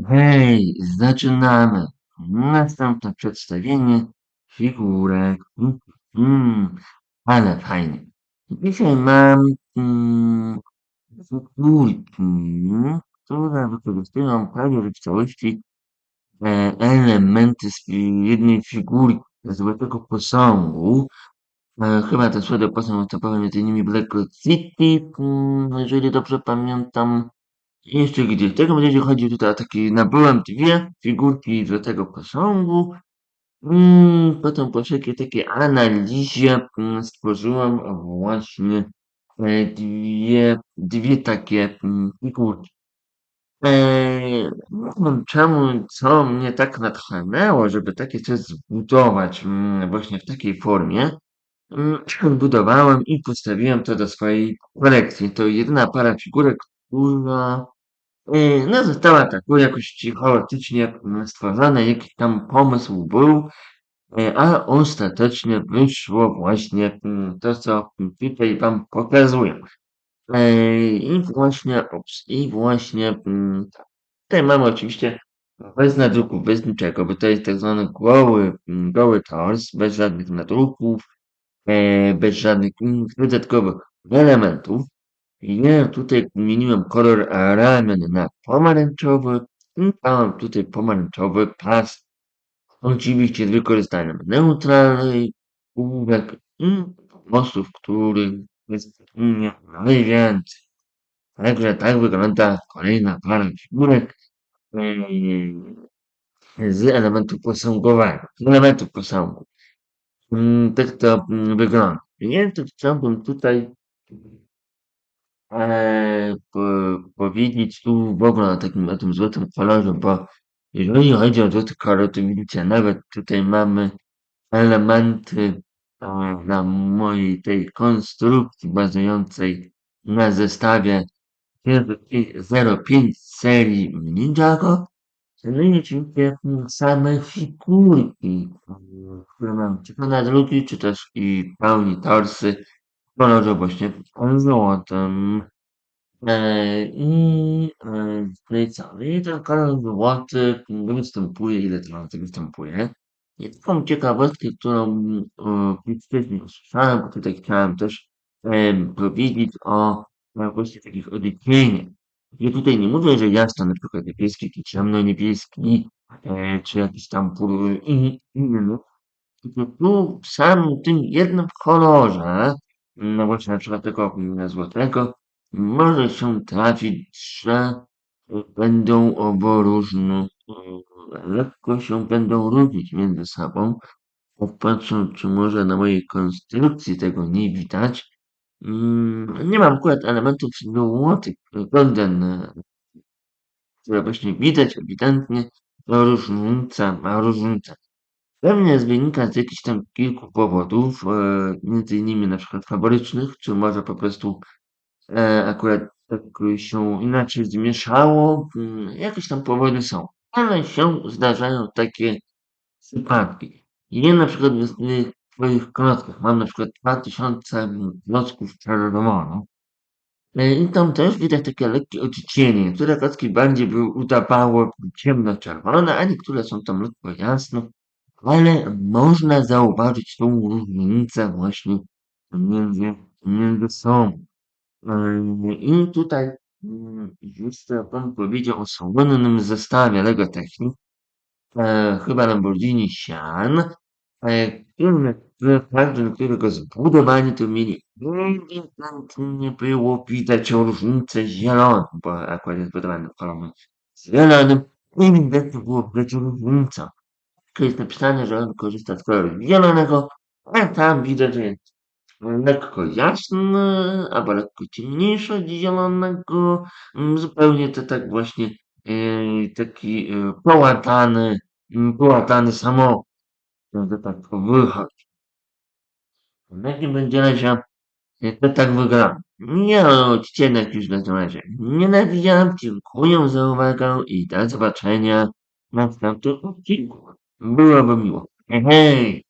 Hej, zaczynamy. Następne przedstawienie figurek. Mm, ale fajnie. Dzisiaj mam mm, figurki, które wykorzystują prawie w całości e, elementy z jednej figurki, złotego posągu. E, chyba ten złoty posąg występował między innymi Black City, mm, jeżeli dobrze pamiętam. Jeszcze gdzie. W takim razie chodzi tutaj o taki, nabyłem dwie figurki do tego posągu. Mm, potem po wszelkiej takiej analizie mm, stworzyłem właśnie dwie, dwie takie mm, figurki. Eee, czemu, co mnie tak natchnęło, żeby takie coś zbudować mm, właśnie w takiej formie. Mm, budowałem i postawiłem to do swojej kolekcji. To jedyna para figurek, która no została tak jakoś chaotycznie mm, stworzona, jaki tam pomysł był, yy, a ostatecznie wyszło właśnie mm, to, co tutaj wam pokazuję. Yy, I właśnie, ups, i właśnie mm, tutaj mamy oczywiście bez nadruków, bez niczego, bo to jest tak zwany goły, goły tors, bez żadnych nadruków, bez żadnych dodatkowych elementów. Ja tutaj zmieniłem kolor ramion na pomarańczowy i dałem tutaj pomarańczowy pas. Oczywiście z wykorzystaniem neutralnej główek i mostów, których jest mnie najwięcej. Także tak wygląda kolejna para figurek z elementów posągowego, z elementów posągu. Tak to wygląda. Ja to chciałbym tutaj Eee, po, powiedzieć tu w ogóle o takim, o tym złotym kolorze, bo jeżeli chodzi o złoty kolor, to widzicie, nawet tutaj mamy elementy e, na mojej tej konstrukcji bazującej na zestawie 05 serii Ninjago. No i oczywiście same figurki, które mam czy to na drugi, czy też i pełni torsy kolorze właśnie złotym. Eee, I no i co? No i ten kolor złoty występuje, ile to razy występuje. I taką ciekawostkę, którą e, wcześniej usłyszałem, bo tutaj chciałem też e, powiedzieć o e, właśnie takich odcieniach. Ja tutaj nie mówię, że jasno na przykład niebieski, czy ciemno-niebieski, e, czy jakiś tam inny, tylko tu w samym tym jednym kolorze, no właśnie na przykład tego złotego, może się trafić, że będą oboróżne, lekko się będą różnić między sobą. Popatrzę, czy może na mojej konstrukcji tego nie widać. Mm, nie mam akurat elementów złotych, golden, które właśnie widać ewidentnie, to różnica, ma różnica. Pewnie wynika z jakichś tam kilku powodów, e, między innymi na przykład fabrycznych, czy może po prostu e, akurat tak się inaczej zmieszało. Mm, jakieś tam powody są, ale się zdarzają takie przypadki. Ja na przykład w swoich klockach mam na przykład 2000 klocków czerwono. E, I tam też widać takie lekkie odcienie. Niektóre klocki bardziej by udawało ciemno-czerwone, a niektóre są tam lekko jasno. Ale można zauważyć tą różnicę właśnie między, między sobą. I tutaj już pan powiedział o słynnym zestawie Lego Technic, e, chyba Lamborghini Sian, e, każdy, którego zbudowali, to mieli ewidentnie było widać różnicę zieloną, bo akurat jest zbudowany kolorem zielonym, ewidentnie było widać różnicę. Tu jest napisane, że on korzysta z koloru zielonego, a tam widać, że jest lekko jasny, albo lekko ciemniejszy od zielonego, mm, zupełnie to tak właśnie e, taki e, połatany, mm, połatany samochód, to tak wychodzi. W jakim będzie razie to tak wygląda. Nie odcinek już w takim razie nie nawijam, dziękuję za uwagę i do zobaczenia w następnym odcinku. Byłoby miło. Hej!